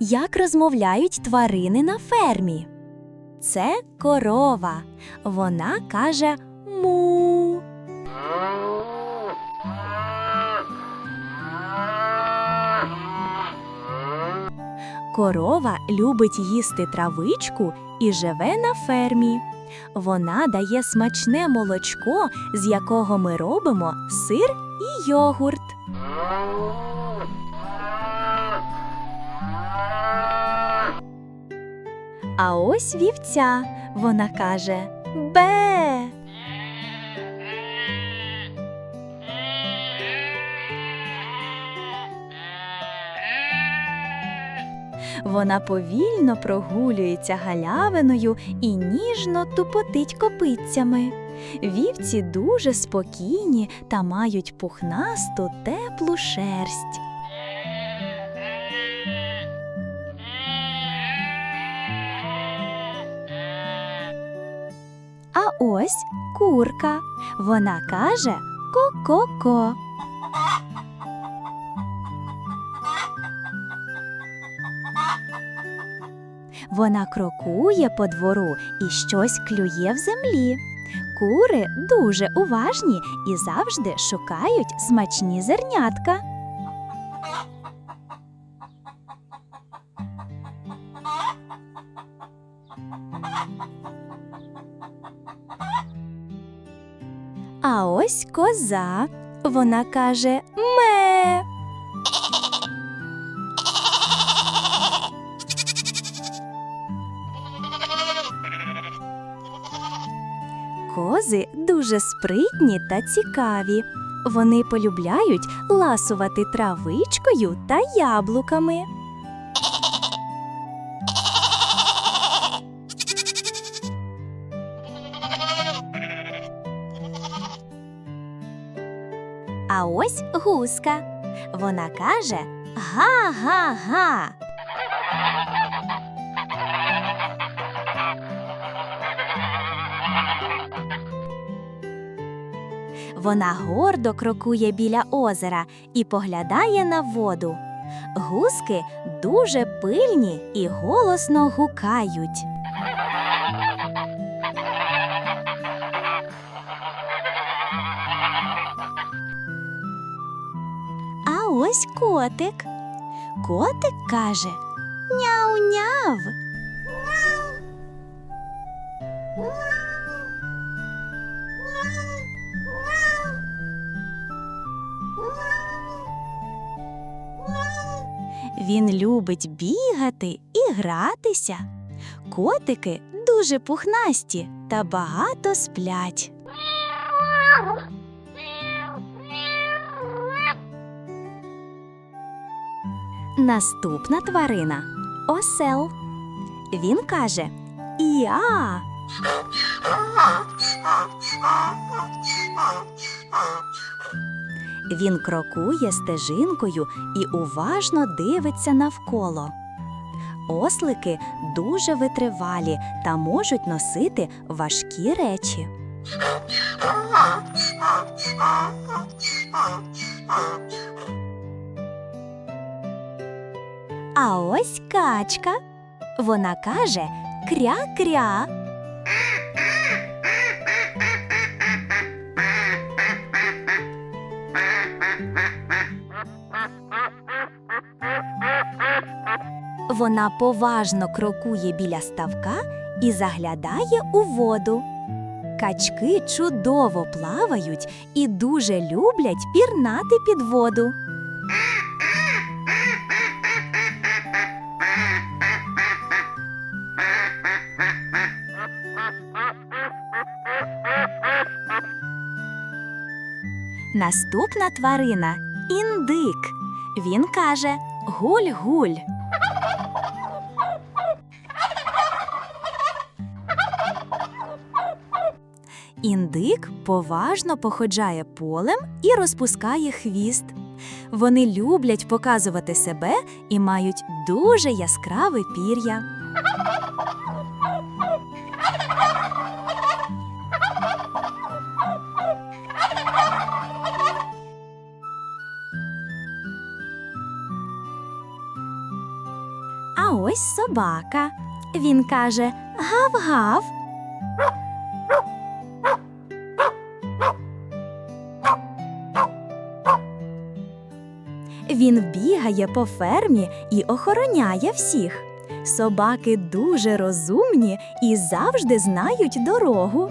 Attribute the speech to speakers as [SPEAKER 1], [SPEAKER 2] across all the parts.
[SPEAKER 1] Як розмовляють тварини на фермі? Це корова. Вона каже му. Корова любить їсти травичку і живе на фермі. Вона дає смачне молочко, з якого ми робимо сир і йогурт. А ось вівця. Вона каже Бе. Вона повільно прогулюється галявиною і ніжно тупотить копитцями. Вівці дуже спокійні та мають пухнасту теплу шерсть. Ось курка. Вона каже ко-ко-ко. Вона крокує по двору і щось клює в землі. Кури дуже уважні і завжди шукають смачні зернятка. А ось коза. Вона каже ме. Кози дуже спритні та цікаві. Вони полюбляють ласувати травичкою та яблуками. А ось гуска. Вона каже га-га-га. Вона гордо крокує біля озера і поглядає на воду. Гуски дуже пильні і голосно гукають. Ось котик. Котик каже Няу-няв. Він любить бігати і гратися. Котики дуже пухнасті та багато сплять. Наступна тварина осел. Він каже Я. Він крокує стежинкою і уважно дивиться навколо. Ослики дуже витривалі та можуть носити важкі речі. А ось качка. Вона каже кря-кря. Вона поважно крокує біля ставка і заглядає у воду. Качки чудово плавають і дуже люблять пірнати під воду. Наступна тварина індик. Він каже гуль-гуль. Індик поважно походжає полем і розпускає хвіст. Вони люблять показувати себе і мають дуже яскраве пір'я. Ось собака. Він каже гав-гав. Він бігає по фермі і охороняє всіх. Собаки дуже розумні і завжди знають дорогу.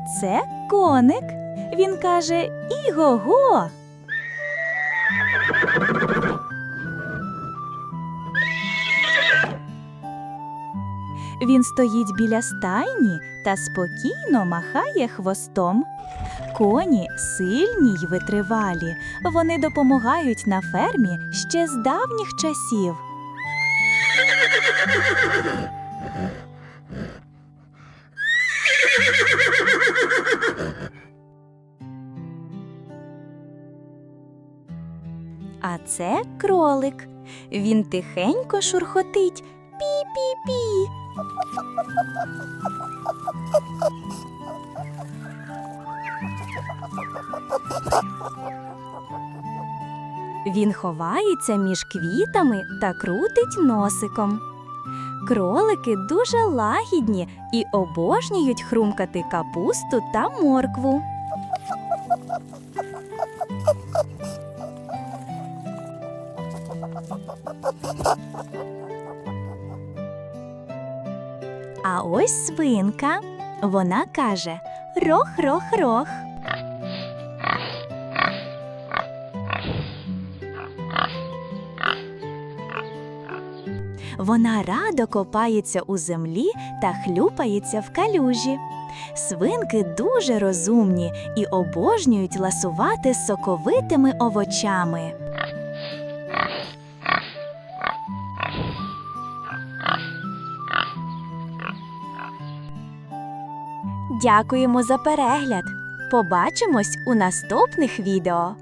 [SPEAKER 1] Це коник. Він каже Іго-го. Він стоїть біля стайні та спокійно махає хвостом. Коні сильні й витривалі. Вони допомагають на фермі ще з давніх часів. Це кролик. Він тихенько шурхотить пі-пі-пі. Він ховається між квітами та крутить носиком. Кролики дуже лагідні і обожнюють хрумкати капусту та моркву. А ось свинка. Вона каже рох-рох-рох. Вона радо копається у землі та хлюпається в калюжі. Свинки дуже розумні і обожнюють ласувати соковитими овочами. Дякуємо за перегляд. Побачимось у наступних відео.